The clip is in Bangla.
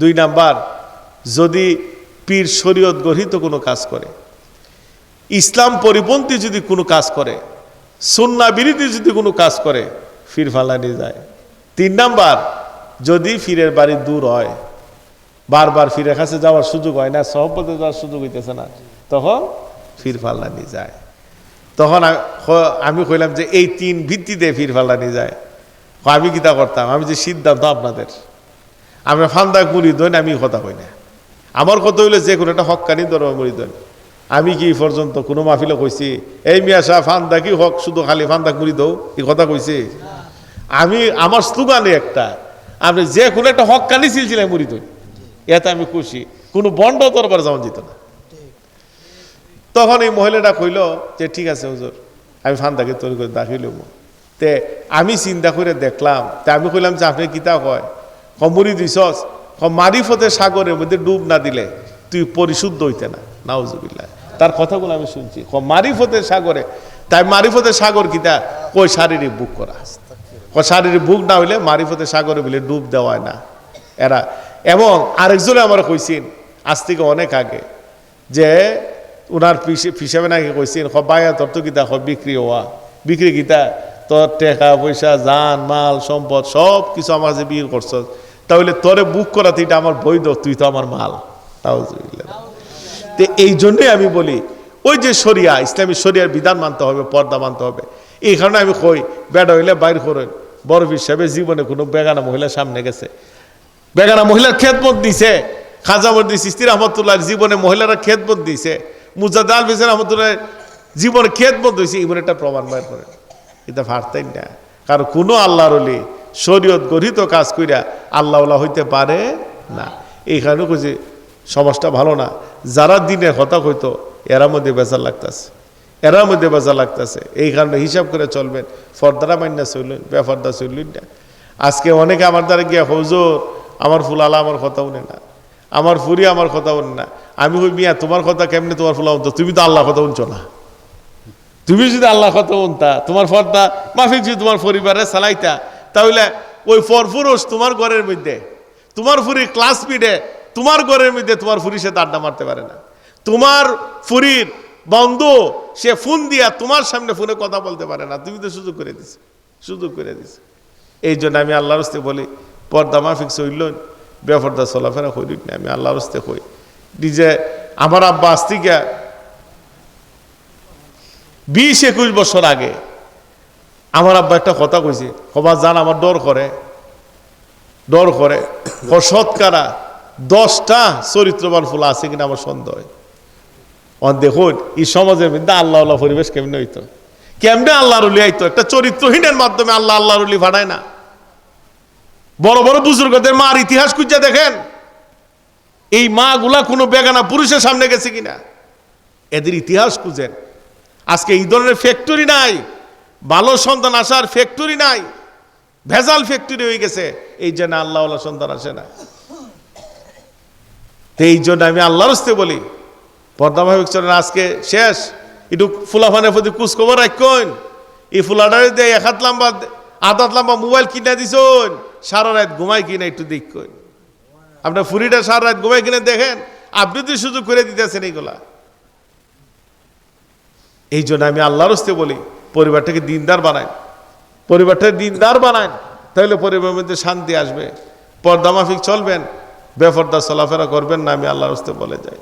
দুই নাম্বার, যদি পীর শরীয়ত গঠিত কোনো কাজ করে, ইসলাম পরিপন্থী যদি কোনো কাজ করে, সুন্না যদি কোনো কাজ করে, ফির ফালানি যায়। তিন নাম্বার, যদি ফিরের বাড়ি দূর হয়, বারবার ফিরের কাছে যাওয়ার সুযোগ হয় না সহপথে যাওয়ার সুযোগ হইতেছে না, তখন ফির ফাল্লানি যায়। তখন আমি কইলাম যে এই তিন ভিত্তিতে ফির ফাল্লানি যায়। আমি কিতা করতাম? আমি যে সিদ্ধান্ত আপনাদের আমি ফান্দা মুড়ি দইন আমি কথা কই না। আমার কথা হইলে যে কোনো একটা হকানি ধর্ম মুড়ি দইন আমি কি পর্যন্ত কোনো মাহফিলে কইছি, এই মিয়া সাহ, ফান্দা কি হক? শুধু খালি ফান্দা মুড়ি দৌ এই কথা কইছি? আমি, আমার স্লোগানে একটা, আপনি যে কোনো একটা হকানি সিলছিলেন মুড়ি দইন এতে আমি খুশি, কোনো বন্ড দরবার যেমন যেত না। তখন এই মহিলাটা কইল যে, ঠিক আছে হুজুর, আমি ফান্দাকে তৈরি করে দাখিল তে আমি চিন্তা করে দেখলাম, তে আমি কইলাম যে, আপনি কিতা কয় কমরি দিছস মারিফতের সাগরের মধ্যে ডুব না দিলে তুই পরিশুদ্ধ হইতে না। নাউজুবিল্লাহ। তার কথাগুলো আমি শুনছি। কম মারিফতের সাগরে, তাই মারিফতের সাগর কিতা? কই শারীরিক বুক করা। ও শারীরিক বুক না হইলে মারিফতের সাগরে বলে ডুব দেওয়ায় না। এরা, এবং আরেকজনে আমার কইছেন, আজ থেকে অনেক আগে, যে ওনার হিসাবে নাকি কইছেন বায়া তোর তো খ বিক্রি হওয়া। বিক্রি কিতা? তোর টাকা পয়সা যান মাল, সম্পদ সব কিছু আমার যে বিক্রি করছ তাহলে তোরে বুক করাতে এটা আমার বৈধ, তুই তো আমার মাল। তো এই জন্যই আমি বলি, ওই যে শরিয়া, ইসলামী শরিয়ার বিধান মানতে হবে, পর্দা মানতে হবে। এই কারণে আমি কই, বেড়া হইলে বাইর করেন। বড় হিসাবে জীবনে কোনো বেগানা মহিলা সামনে গেছে। বেগানা মহিলার খেদমত দিছে। খাজামদ্দি সিস্তি রহমতুল্লাহ জীবনে মহিলারা খেদমত দিছে। মুজাদ আল বিসেন রহমতুল্লাহ জীবনে খেদমত হয়েছে এমন একটা প্রমাণ বাইর করে এটা ভারতেই না কারণ কোনো আল্লাহর শরীয়ত গঠিত কাজ কইরা আল্লাহ হইতে পারে না। এই কারণে কইছে সমাজটা ভালো না। যারা দিনের হতা হইতো এরা মধ্যে বেজার লাগতেছে। এরার মধ্যে বেজার লাগতেছে। এই কারণে হিসাব করে চলবেন। ফর্দারা মান্যা চললেন বেফর্দা চললেন না। আজকে অনেকে আমার দ্বারা গিয়া, হজুর, আমার ফুল আলা আমার কথা উনে না। আমার ফুরি আমার কথা উনে না। আমি কই, মিয়া, তোমার কথা কেমনে তোমার ফুলা উনতো? তুমি তো আল্লাহ কথা উনছো না। তুমি যদি আল্লাহ কথা উনতা, তোমার ফর্দা মাফিক যদি তোমার পরিবারে চালাইতা, তাহলে ওই ফরফুরোস তোমার ঘরের মধ্যে। তোমার ফুরি ক্লাসমেটে তোমার ঘরের মধ্যে তোমার ফুরির সে আড্ডা মারতে পারে না। তোমার ফুরির বন্ধু, সে ফোন দিয়া তোমার সামনে ফোনে কথা বলতে পারে না। তুমি তো সুযোগ করে দিছো, সুযোগ করে দিছো। এই জন্য আমি আল্লাহর হস্তে বলি, পর্দা মাফিক চইল বেফর্দা চলাফেরা করি না। আমি আল্লাহর হস্তে কই, নিজে আমার আব্বা আস্তিকা বিশ একুশ বছর আগে আমার আব্বা একটা কথা কইছে, কবা, জান, আমার ডর করে। ডর করে। শতকারা দশটা চরিত্রবান ফুল আছে কিনা আমার সন্দেহ। দেখুন, এই সমাজের মধ্যে আল্লাহ আল্লাহ পরিবেশ কেমনে হইতো? কেমনে আল্লাহ উলি আইতো? একটা চরিত্রহীনের মাধ্যমে আল্লাহ আল্লাহর উলি ফাটায় না। বড় বড় বুজুর্গদের মার ইতিহাস খুঁজে দেখেন। এই মা গুলা কোনো বেগানা পুরুষের সামনে গেছে কিনা? এদের ইতিহাস খুঁজেন। আজকে এই ধরনের ফ্যাক্টরি নাই। ভালো সন্তান আসার ফ্যাক্টরি নাই। ভেজাল ফ্যাক্টরি হয়ে গেছে। এই জন্য আল্লাহ সন্তান আসে না। এই জন্য আমি আল্লাহর হস্তে বলি, পর্দা মাফিক চলেন, আজকে শেষ। একটু ফুলাফানের প্রতি কুচখবর রাখুন। এই ফুলাটারে দিয়ে এক হাত লাম্বা, আধ হাত লাম্বা মোবাইল কিনে দিছুন, সারা রাত ঘুমাই কিনা একটু দেখুন। আপনার ফুরিটা সারা রাত ঘুমাই কিনে দেখেন। আপনি তো সুযোগ করে দিতেছেন এইগুলা। এই জন্য আমি আল্লাহর হস্তে বলি পরিবারটাকে দিনদার বানায়। পরিবারটাকে দিনদার বানায়, তাহলে পরিবারের মধ্যে শান্তি আসবে। পর্দামাফিক চলবেন, বেফর্দা চলাফেরা করবেন না, আমি আল্লাহর হস্তে বলে যাই।